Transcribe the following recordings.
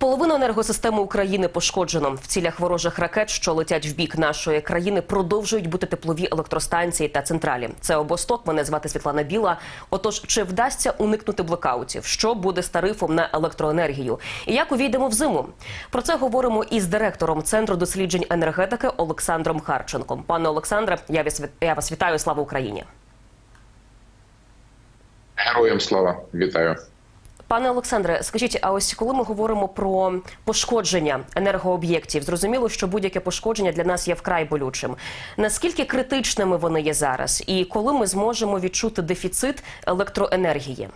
Половину енергосистеми України пошкоджено. В цілях ворожих ракет, що летять в бік нашої країни, продовжують бути теплові електростанції та централі. Це обосток. Мене звати Світлана Біла. Отож, чи вдасться уникнути блекаутів? Що буде з тарифом на електроенергію? І як увійдемо в зиму? Про це говоримо із директором центру досліджень енергетики Олександром Харченком. Пане Олександре, я вас вітаю. Слава Україні. Героям слава вітаю. Пане Олександре, скажіть, а ось коли ми говоримо про пошкодження енергооб'єктів, зрозуміло, що будь-яке пошкодження для нас є вкрай болючим. Наскільки критичними вони є зараз, і коли ми зможемо відчути дефіцит електроенергії?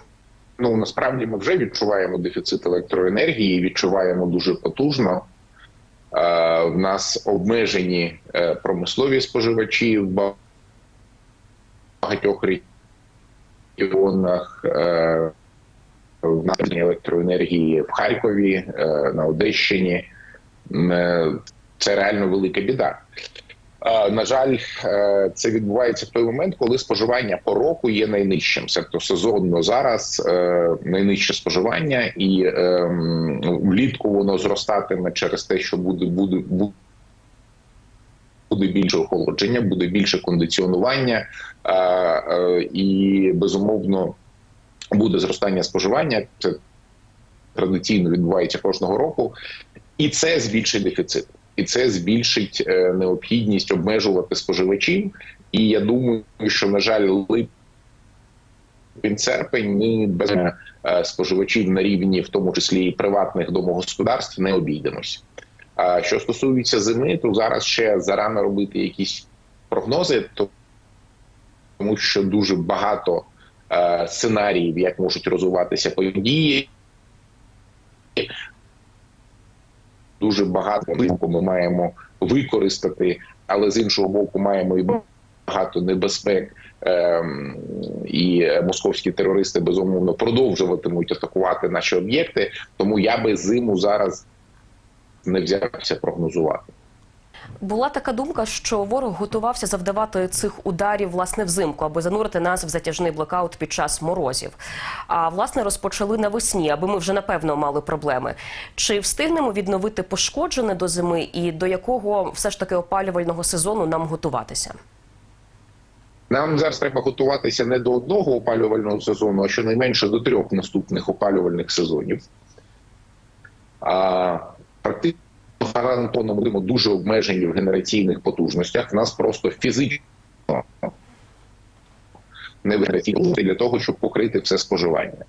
Ну насправді ми вже відчуваємо дефіцит електроенергії, відчуваємо дуже потужно. Е, в нас обмежені е, промислові споживачі в багатьох регіонах. В нас електроенергії в Харкові, е, на Одещині. Е, Це реально велика біда. На жаль, е, це відбувається в той момент, коли споживання по року є найнижчим. Тобто сезонно зараз найнижче споживання, і е, влітку воно зростатиме через те, що буде буде буде більше охолодження, буде більше кондиціонування, і безумовно буде зростання споживання. Це традиційно відбувається кожного року, і це збільшить дефіцит, і це збільшить е, необхідність обмежувати споживачів. І я думаю, що на жаль, липень серпень ми без е, споживачів на рівні, в тому числі і приватних домогосподарств, не обійдемося. А що стосується зими, то зараз ще зарано робити якісь прогнози, тому що дуже багато е, сценаріїв, як можуть розвиватися події. Дуже багато ми маємо використати, але з іншого боку, маємо і багато небезпек, ем, і московські терористи безумовно продовжуватимуть атакувати наші об'єкти. Тому я би зиму зараз не взявся прогнозувати. Була така думка, що ворог готувався завдавати цих ударів власне взимку, аби занурити нас в затяжний блекаут під час морозів. А власне розпочали навесні, аби ми вже напевно мали проблеми. Чи встигнемо відновити пошкоджене до зими, і до якого все ж таки опалювального сезону нам готуватися? Нам зараз треба готуватися не до одного опалювального сезону, а щонайменше до трьох наступних опалювальних сезонів. А практично гарантовано будемо дуже обмежені в генераційних потужностях. У нас просто фізично не генераційні для того, щоб покрити все споживання.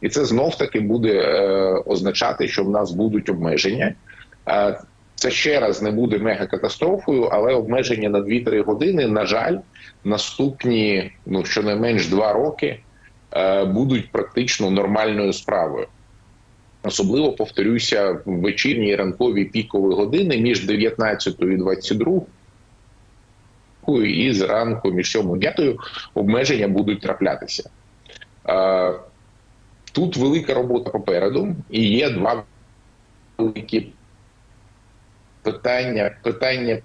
І це знов таки буде е, означати, що в нас будуть обмеження. Е, це ще раз не буде мегакатастрофою, але обмеження на 2-3 години, на жаль, наступні ну щонайменш два роки е, будуть практично нормальною справою. Особливо повторюся в вечірні ранкові пікові години між 19 і 22 і зранку між 7 і 5 обмеження будуть траплятися. Тут велика робота попереду, і є два великі питання: питання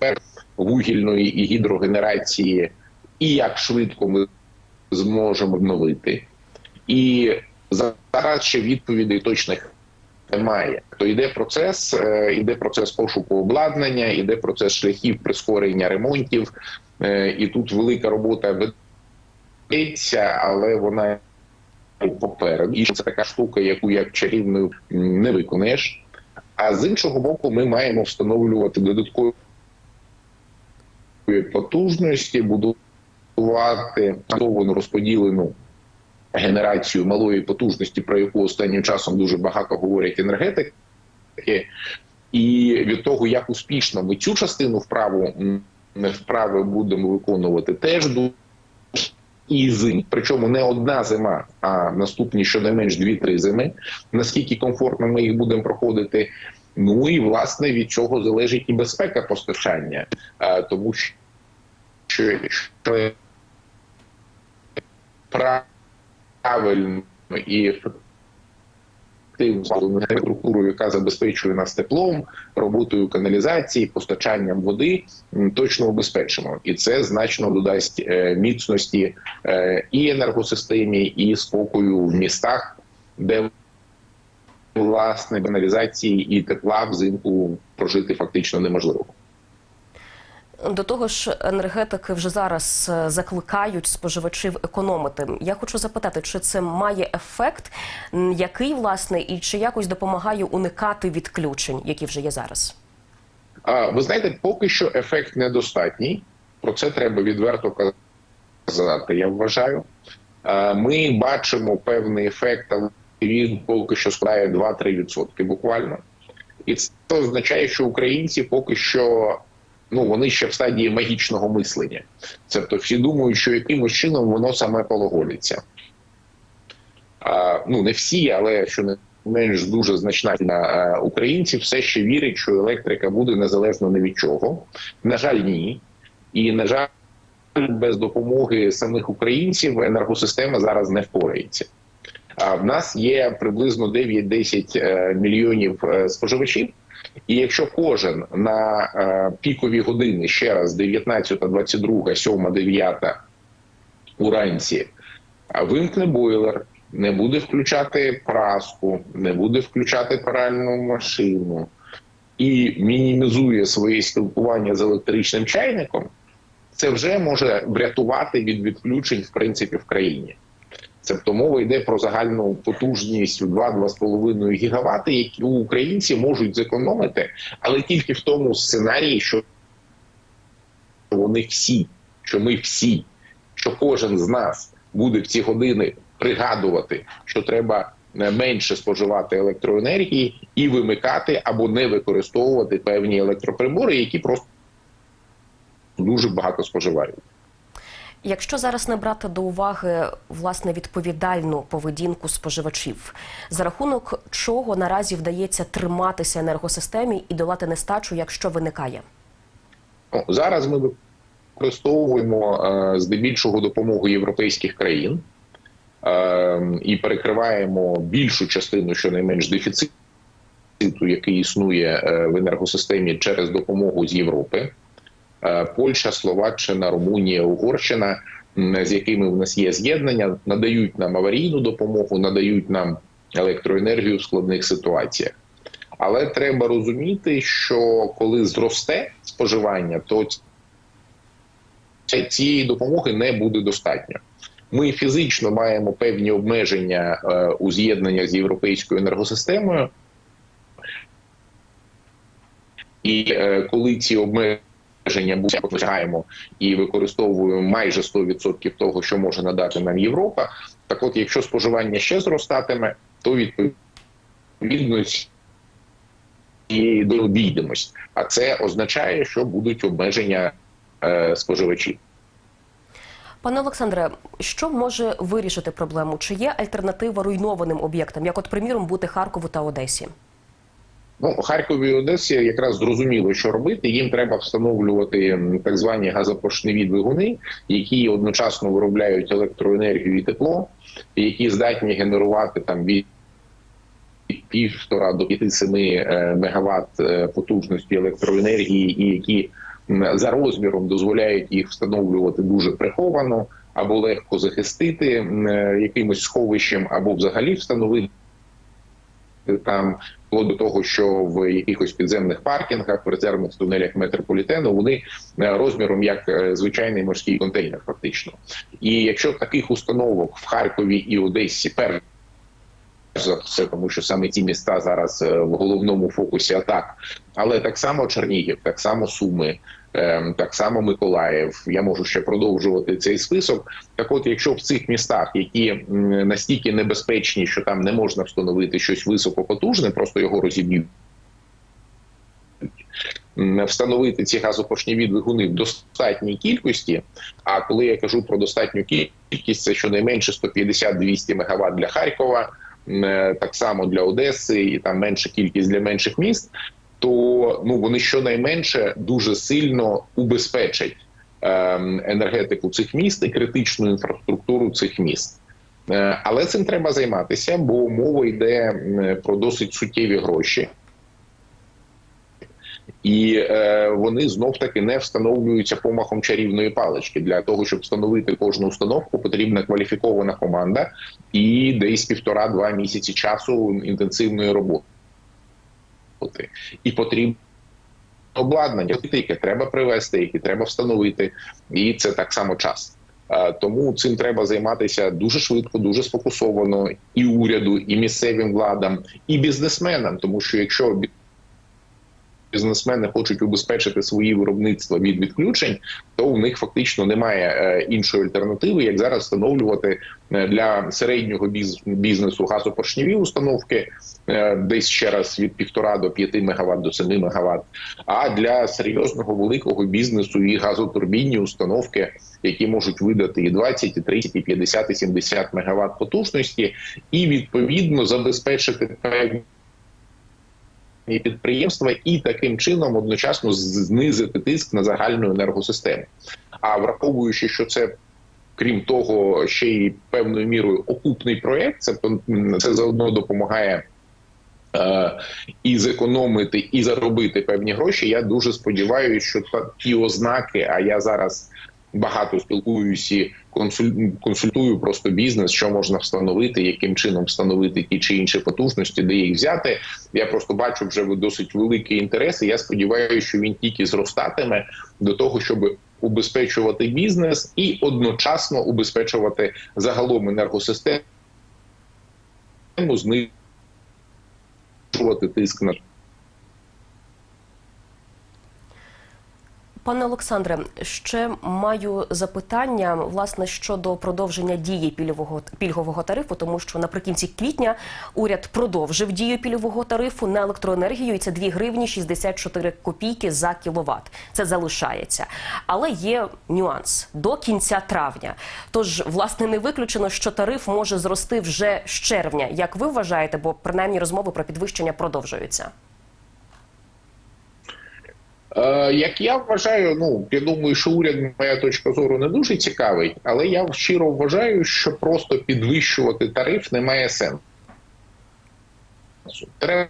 вугільної і гідрогенерації, і як швидко ми зможемо обновити. І зараз ще відповідей точних немає. То йде процес, е, йде процес пошуку обладнання, йде процес шляхів прискорення ремонтів, е, і тут велика робота ведеться, але вона попереду. І це така штука, яку як чарівною не виконаєш. А з іншого боку, ми маємо встановлювати додаткові потужності, будувати розподілену генерацію малої потужності, про яку останнім часом дуже багато говорять енергетики, і від того, як успішно ми цю частину вправу вправи будемо виконувати, теж дуже зим. Причому не одна зима, а наступні щонайменш 2-3 зими. Наскільки комфортно ми їх будемо проходити? Ну і власне від цього залежить і безпека постачання, тому що правильно і ефективну структуру, яка забезпечує нас теплом, роботою каналізації, постачанням води, точно убезпечимо, і це значно додасть е, міцності е, і енергосистемі, і спокою в містах, де власне каналізації і тепла взимку прожити фактично неможливо. До того ж, енергетики вже зараз е, закликають споживачів економити. Я хочу запитати, чи це має ефект, який власне, і чи якось допомагає уникати відключень, які вже є зараз? А ви знаєте, поки що ефект недостатній. Про це треба відверто казати. Я вважаю. А, Ми бачимо певний ефект, але він поки що складає 2-3% буквально. І це означає, що українці поки що ну вони ще в стадії магічного мислення. Тобто всі думають, що якимось чином воно саме полагодиться. А, ну не всі, але що не менш дуже значна частина українців все ще вірять, що електрика буде незалежно ні від чого. На жаль, ні. І на жаль, без допомоги самих українців енергосистема зараз не впорається. А в нас є приблизно 9-10 е, мільйонів е, споживачів. І якщо кожен на е, пікові години ще раз 19, 22, 7, 9 уранці вимкне бойлер, не буде включати праску, не буде включати пральну машину і мінімізує своє спілкування з електричним чайником, це вже може врятувати від відключень в принципі в країні. Тобто мова йде про загальну потужність у 2-2,5 гігавати, які українці можуть зекономити, але тільки в тому сценарії, що вони всі, що ми всі, що кожен з нас буде в ці години пригадувати, що треба е, менше споживати електроенергії і вимикати або не використовувати певні електроприбори, які просто дуже багато споживають. Якщо зараз не брати до уваги власне відповідальну поведінку споживачів, за рахунок чого наразі вдається триматися енергосистемі і долати нестачу, якщо виникає? Ну, зараз ми використовуємо е, здебільшого допомогу європейських країн е, і перекриваємо більшу частину, щонайменш дефіциту, який існує е, в енергосистемі через допомогу з Європи. Е, Польща, Словаччина, Румунія, Угорщина, з якими в нас є з'єднання, надають нам аварійну допомогу, надають нам електроенергію в складних ситуаціях. Але треба розуміти, що коли зросте споживання, то цієї допомоги не буде достатньо. Ми фізично маємо певні обмеження е, у з'єднаннях з європейською енергосистемою, і е, коли ці обмеження будуть досягаємо і використовуємо майже 100% того, що може надати нам Європа. Так, от, якщо споживання ще зростатиме, то відповідно і дообійдемось. А це означає, що будуть обмеження е, споживачів. Пане Олександре, що може вирішити проблему? Чи є альтернатива руйнованим об'єктам, як, от, приміром, бути Харкову та Одесі? Ну, Харкові і Одесі якраз зрозуміло, що робити. Їм треба встановлювати так звані газопоршневі двигуни, які одночасно виробляють електроенергію і тепло, які здатні генерувати там від півтора до 5-7 мегаватт е, потужності електроенергії, і які за розміром дозволяють їх встановлювати дуже приховано або легко захистити е, якимось сховищем, або взагалі встановити там вплоть до того, що в якихось підземних паркінгах, в резервних тунелях метрополітену вони е, розміром як е, звичайний морський контейнер, фактично. І якщо таких установок в Харкові і Одесі перш за все, тому що саме ці міста зараз е, в головному фокусі атак, але так само Чернігів, так само Суми. Ем, Так само Миколаїв, я можу ще продовжувати цей список. Так, от, якщо в цих містах, які настільки небезпечні, що там не можна встановити щось високопотужне, просто його розіб'ють. Встановити ці газопоршневі двигуни в достатній кількості. А коли я кажу про достатню кількість, це щонайменше 150-200 МВт для Харкова, е, так само для Одеси, і там менша кількість для менших міст. То ну вони щонайменше дуже сильно убезпечать ем, енергетику цих міст і критичну інфраструктуру цих міст. Е, Але цим треба займатися, бо мова йде про досить суттєві гроші. І е, вони знов таки не встановлюються помахом чарівної палички. Для того щоб встановити кожну установку, потрібна кваліфікована команда і десь півтора-два місяці часу інтенсивної роботи. І потрібно обладнання, яке треба привезти, яке треба встановити, і це так само час. Тому цим треба займатися дуже швидко, дуже сфокусовано і уряду, і місцевим владам, і бізнесменам. Тому що якщо бізнесмени хочуть убезпечити свої виробництва від відключень, то у них фактично немає е, іншої альтернативи, як зараз встановлювати е, для середнього біз- бізнесу газопоршневі установки е, десь ще раз від півтора до 5 МВт до 7 МВт, а для серйозного великого бізнесу і газотурбінні установки, які можуть видати і 20, і 30, і 50, і 70 МВт потужності, і відповідно забезпечити певні і підприємства і таким чином одночасно знизити тиск на загальну енергосистему. А враховуючи, що це крім того, ще й певною мірою окупний проект, це це заодно допомагає. е, І зекономити, і заробити певні гроші. Я дуже сподіваюся, що ті ознаки. А я зараз багато спілкуюся, консультую просто бізнес, що можна встановити, яким чином встановити ті чи інші потужності, де їх взяти. Я просто бачу вже досить великий інтерес. і Я сподіваюся, що він тільки зростатиме до того, щоб убезпечувати бізнес і одночасно убезпечувати загалом енергосистему, знижувати тиск на Пане Олександре, ще маю запитання власне щодо продовження дії пільгового пільгового тарифу, тому що наприкінці квітня уряд продовжив дію пільгового тарифу на електроенергію, і це 2 гривні 64 копійки за кіловат. Це залишається, але є нюанс до кінця травня. Тож, власне, не виключено, що тариф може зрости вже з червня. Як ви вважаєте, бо принаймні розмови про підвищення продовжуються? Е, Як я вважаю, ну я думаю, що уряд моя точка зору не дуже цікавий, але я щиро вважаю, що просто підвищувати тариф не має сенсу. Треба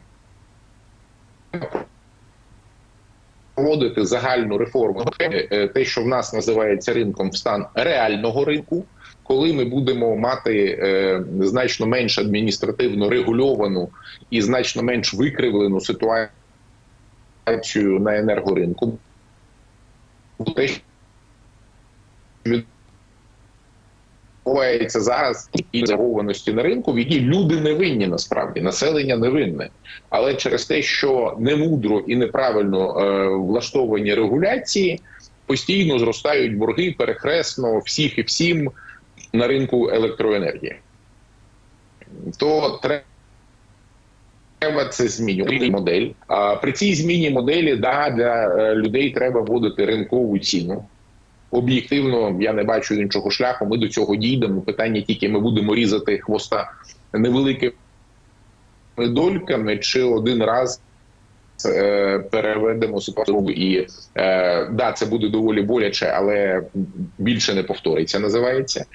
проводити загальну реформу, Е, те, що в нас називається ринком в стан реального ринку. Коли ми будемо мати е, значно менш адміністративно регульовану і значно менш викривлену ситуацію на енергоринку. Відбувається зараз і загованості на ринку, в якій люди не винні насправді, населення не винне. Але через те, що немудро і неправильно е, влаштовані регуляції, постійно зростають борги перехресно всіх і всім на ринку електроенергії. То треба треба це змінювати модель. А при цій зміні моделі да для е, людей треба вводити ринкову ціну. Об'єктивно, я не бачу іншого шляху. Ми до цього дійдемо. Питання тільки ми будемо різати хвоста невеликими дольками, чи один раз переведемо ситуацію і е, да, це буде доволі боляче, але більше не повториться. Називається.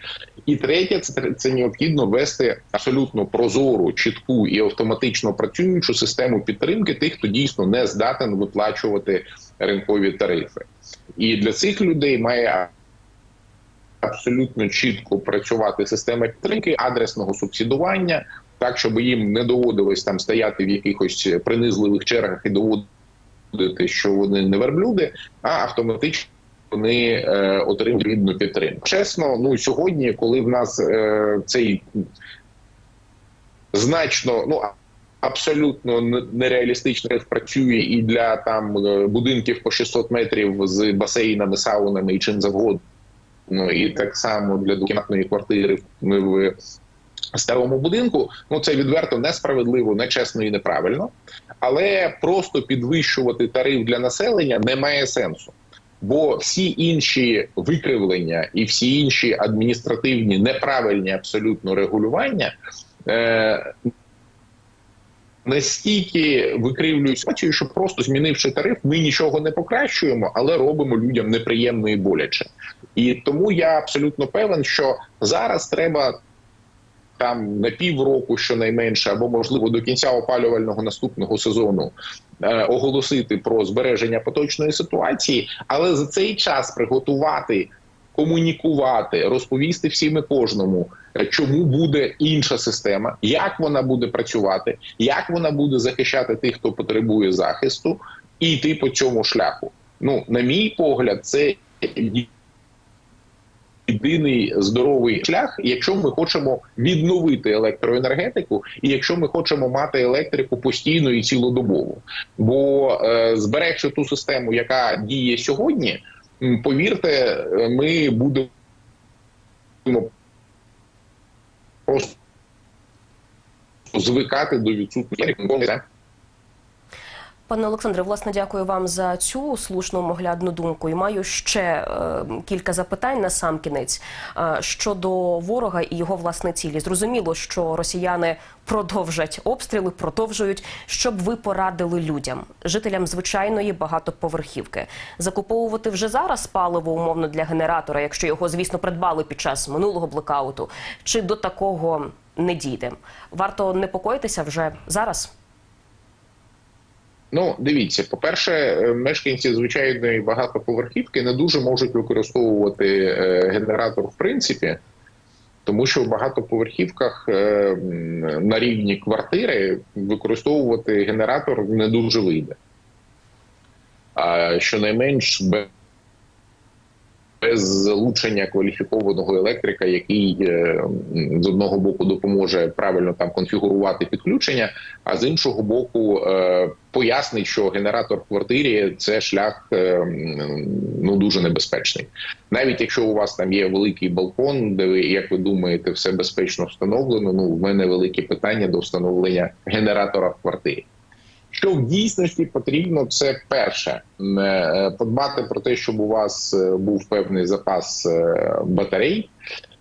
І третє, це, це необхідно ввести абсолютно прозору, чітку і автоматично працюючу систему підтримки тих, хто дійсно не здатен виплачувати ринкові тарифи. І для цих людей має абсолютно чітко працювати система підтримки адресного субсидування, так щоб їм не доводилось там стояти в якихось принизливих чергах і доводити, що вони не верблюди, а автоматично вони е, отримують відповідну підтримку. Чесно, ну сьогодні, коли в нас е, цей значно ну абсолютно нереалістично працює і для там е, будинків по 600 метрів з басейнами, саунами і чим завгодно. Ну і так само для двокімнатної квартири в старому будинку. Ну це відверто несправедливо, нечесно і неправильно. Але просто підвищувати тариф для населення не має сенсу. Бо всі інші викривлення і всі інші адміністративні неправильні абсолютно регулювання е, настільки викривлюють ситуацію, що просто змінивши тариф, ми нічого не покращуємо, але робимо людям неприємно і боляче. І тому я абсолютно певен, що зараз треба там на півроку, щонайменше, або можливо до кінця опалювального наступного сезону е, оголосити про збереження поточної ситуації, але за цей час приготувати. Комунікувати, розповісти всім і кожному, е, чому буде інша система, як вона буде працювати, як вона буде захищати тих, хто потребує захисту, і йти по цьому шляху. Ну, на мій погляд, це єдиний здоровий шлях, якщо ми хочемо відновити електроенергетику, і якщо ми хочемо мати електрику постійно і цілодобово. Бо е, зберегши ту систему, яка діє сьогодні, повірте, е, ми будемо просто звикати до відсутності. Пане Олександре, власне, дякую вам за цю слушну моглядну думку. І маю ще е, кілька запитань на сам кінець е, щодо ворога і його власне цілі. Зрозуміло, що росіяни продовжать обстріли, продовжують, щоб ви порадили людям, жителям звичайної багатоповерхівки, закуповувати вже зараз паливо умовно для генератора, якщо його, звісно, придбали під час минулого блекауту, чи до такого не дійде. Варто непокоїтися вже зараз. Ну, дивіться, по-перше, е, мешканці звичайної багатоповерхівки не дуже можуть використовувати е, генератор в принципі, тому що в багатоповерхівках е, на рівні квартири використовувати генератор не дуже вийде. А щонайменш без без залучення кваліфікованого електрика, який е, з одного боку допоможе правильно там конфігурувати підключення, а з іншого боку е, пояснить, що генератор в квартирі це шлях е, ну дуже небезпечний. Навіть якщо у вас там є великий балкон, де ви, як ви думаєте, все безпечно встановлено. Ну в мене великі питання до встановлення генератора в квартирі. Що в дійсності потрібно, це перше е, подбати про те, щоб у вас е, був певний запас е, батарей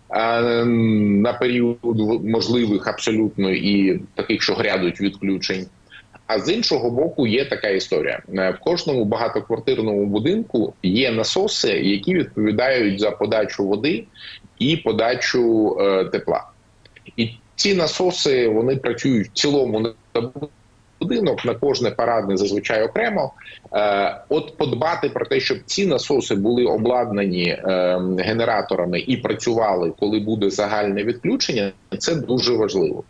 е, на період можливих абсолютно і таких, що грядуть відключень. А з іншого боку, є така історія: Е, в кожному багатоквартирному будинку є насоси, які відповідають за подачу води і подачу е, тепла. І ці насоси вони працюють в цілому на будинок на кожне парадне зазвичай окремо. Е, от подбати про те, щоб ці насоси були обладнані е, генераторами і працювали, коли буде загальне відключення, це дуже важливо.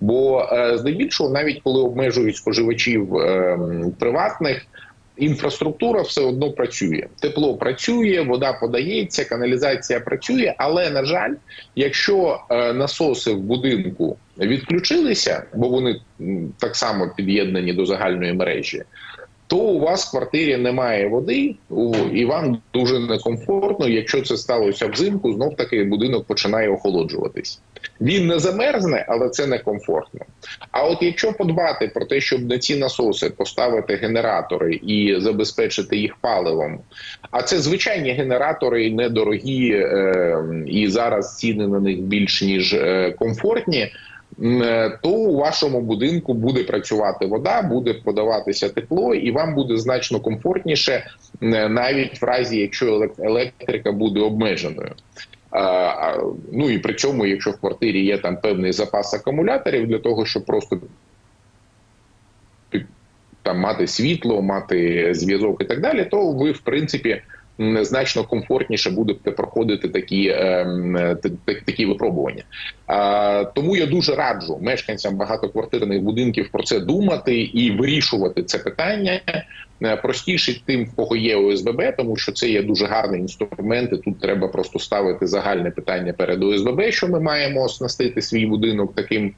Бо е, здебільшого, навіть коли обмежують споживачів е, приватних. Інфраструктура все одно працює, тепло працює, вода подається, каналізація працює. Але на жаль, якщо е, насоси в будинку відключилися, бо вони так само під'єднані до загальної мережі, то у вас в квартирі немає води, і вам дуже некомфортно. Якщо це сталося взимку, знов таки будинок починає охолоджуватись. Він не замерзне, але це некомфортно. А от якщо подбати про те, щоб на ці насоси поставити генератори і забезпечити їх паливом, а це звичайні генератори недорогі, е, і зараз ціни на них більш ніж е, комфортні. е, То у вашому будинку буде працювати вода, буде подаватися тепло, і вам буде значно комфортніше, навіть в разі, якщо електрика буде обмеженою. Ну і при цьому, якщо в квартирі є там певний запас акумуляторів для того, щоб просто там мати світло, мати зв'язок і так далі, то ви в принципі значно комфортніше будете проходити такі, ем, такі випробування. Тому я дуже раджу мешканцям багатоквартирних будинків про це думати і вирішувати це питання. Е, Простіше тим, в кого є ОСББ, тому що це є дуже гарний інструмент. і Тут треба просто ставити загальне питання перед ОСББ, що ми маємо оснастити свій будинок таким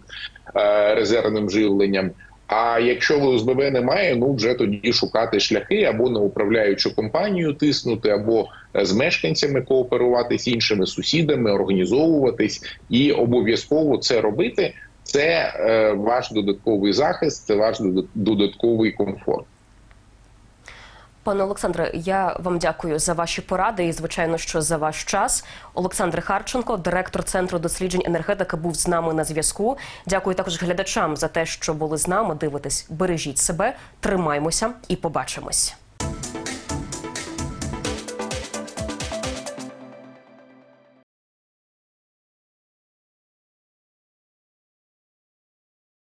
е, резервним живленням. А якщо в ОСББ немає, ну вже тоді шукати шляхи або на управляючу компанію тиснути, або е, з мешканцями кооперуватись іншими сусідами, організовуватись і обов'язково це робити. Це е, ваш додатковий захист, це ваш додатковий комфорт. Пане Олександре, я вам дякую за ваші поради і, звичайно, що за ваш час. Олександр Харченко, директор центру досліджень енергетики, був з нами на зв'язку. Дякую також глядачам за те, що були з нами. Дивитесь, бережіть себе, тримаймося і побачимось.